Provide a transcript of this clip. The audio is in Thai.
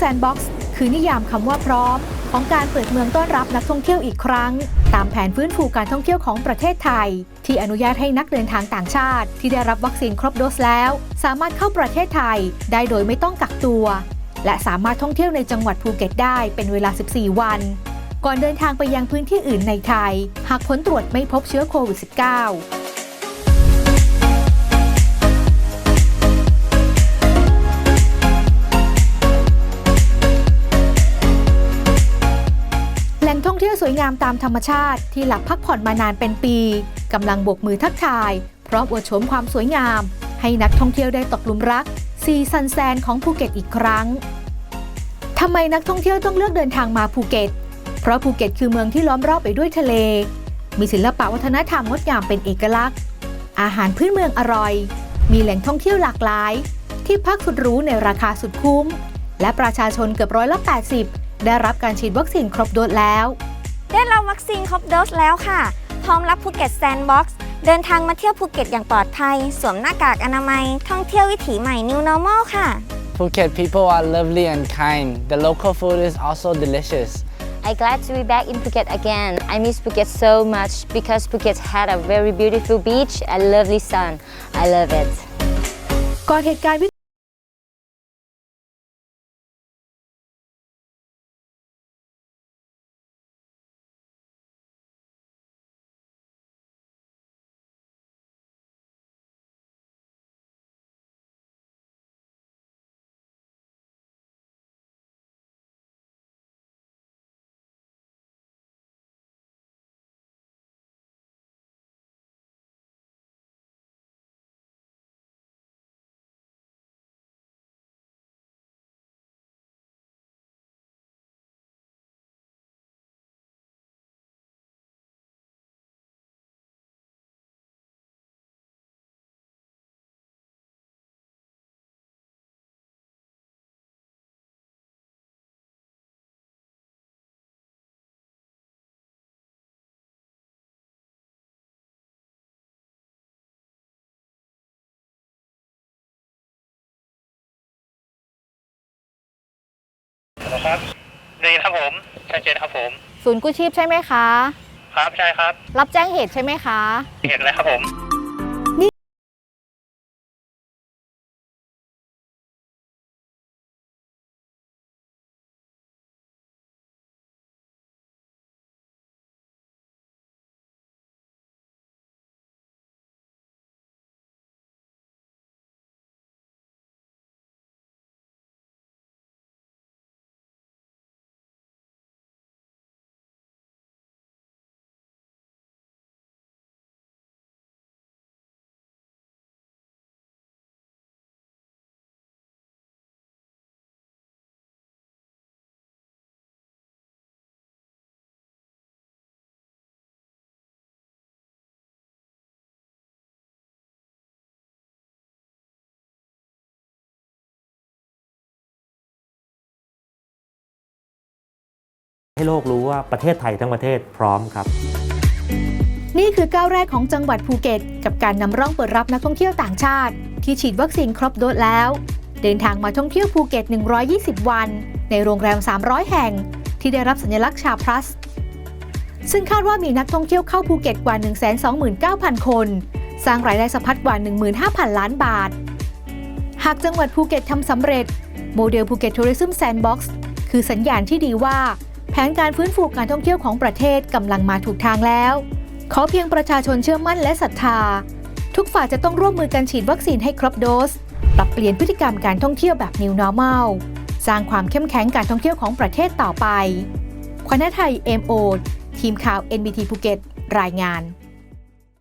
Sandbox คือนิยามคำว่าพร้อม ของการเปิดเมืองต้อนรับนักท่องเที่ยวอีกครั้ง ตามแผนฟื้นฟูการท่องเที่ยวของประเทศไทย ที่อนุญาตให้นักเดินทางต่างชาติ ที่ได้รับวัคซีนครบโดสแล้ว สามารถเข้าประเทศไทยได้โดยไม่ต้องกักตัว และสามารถท่องเที่ยวในจังหวัดภูเก็ตได้เป็นเวลา 14 วัน ก่อนเดินทางไปยังพื้นที่อื่นในไทย หากผลตรวจไม่พบเชื้อโควิด -19 งามตามธรรมชาติที่หลับพักผ่อนมานานเป็นปีกำลังโบกมือทักทาย พร้อมอวดโฉมความสวยงาม ให้นักท่องเที่ยวได้ตกหลุมรักซีซันแซนของภูเก็ตอีกครั้งทำไมนักท่องเที่ยวต้องเลือกเดินทางมาภูเก็ต เพราะภูเก็ตคือเมืองที่ล้อมรอบไปด้วยทะเล มีศิลปะวัฒนธรรมงดงามเป็นเอกลักษณ์ อาหารพื้นเมืองอร่อย มีแหล่งท่องเที่ยวหลากหลาย ที่พักสุดหรูในราคาสุดคุ้ม และประชาชนเกือบร้อยละ 80 ได้รับการฉีดวัคซีนครบโดสแล้ว ได้รับวัคซีนครบโดสแล้วค่ะ พร้อมรับภูเก็ตแซนด์บ็อกซ์เดินทางมาเที่ยวภูเก็ตอย่างปลอดภัย สวมหน้ากากอนามัย ท่องเที่ยววิถีใหม่ New Normal ค่ะ Phuket people are lovely and kind. The local food is also delicious. I'm glad to be back in Phuket again. I miss Phuket so much because Phuket had a very beautiful beach and lovely sun. I love it. ก่อนเหตุการณ์วิ ครับดีครับผมชัดเจนครับผม ศูนย์กู้ชีพใช่ไหมคะ ครับใช่ครับ รับแจ้งเหตุใช่ไหมคะ เห็นเลยครับผม ให้โลกรู้ว่าประเทศไทยทั้งประเทศพร้อมครับ นี่คือก้าวแรกของจังหวัดภูเก็ต กับการนำร่องเปิดรับนักท่องเที่ยวต่างชาติ ที่ฉีดวัคซีนครบโดสแล้ว เดินทางมาท่องเที่ยวภูเก็ต 120 วัน ในโรงแรม 300 แห่ง ที่ได้รับสัญลักษณ์ชาพลัส ซึ่งคาดว่ามีนักท่องเที่ยวเข้าภูเก็ตกว่า 129,000 คน สร้างรายได้สะพัดกว่า 15,000 ล้านบาท หากจังหวัดภูเก็ตทำสำเร็จ โมเดลภูเก็ตทัวริซึมแซนด์บ็อกซ์คือสัญญาณที่ดีว่า นการฟื้นฟูการท่องเที่ยวของประเทศกำลังมาถูกทางแล้ว ขอเพียงประชาชนเชื่อมั่นและศรัทธา ทุกฝ่ายจะต้องร่วมมือกันฉีดวัคซีนให้ครบโดส ปรับเปลี่ยนพฤติกรรมการท่องเที่ยวแบบ New Normal สร้างความเข้มแข็งการท่องเที่ยวของประเทศต่อไปควันไทยเอ็มโอทีมข่าว NBT ภูเก็ตรายงาน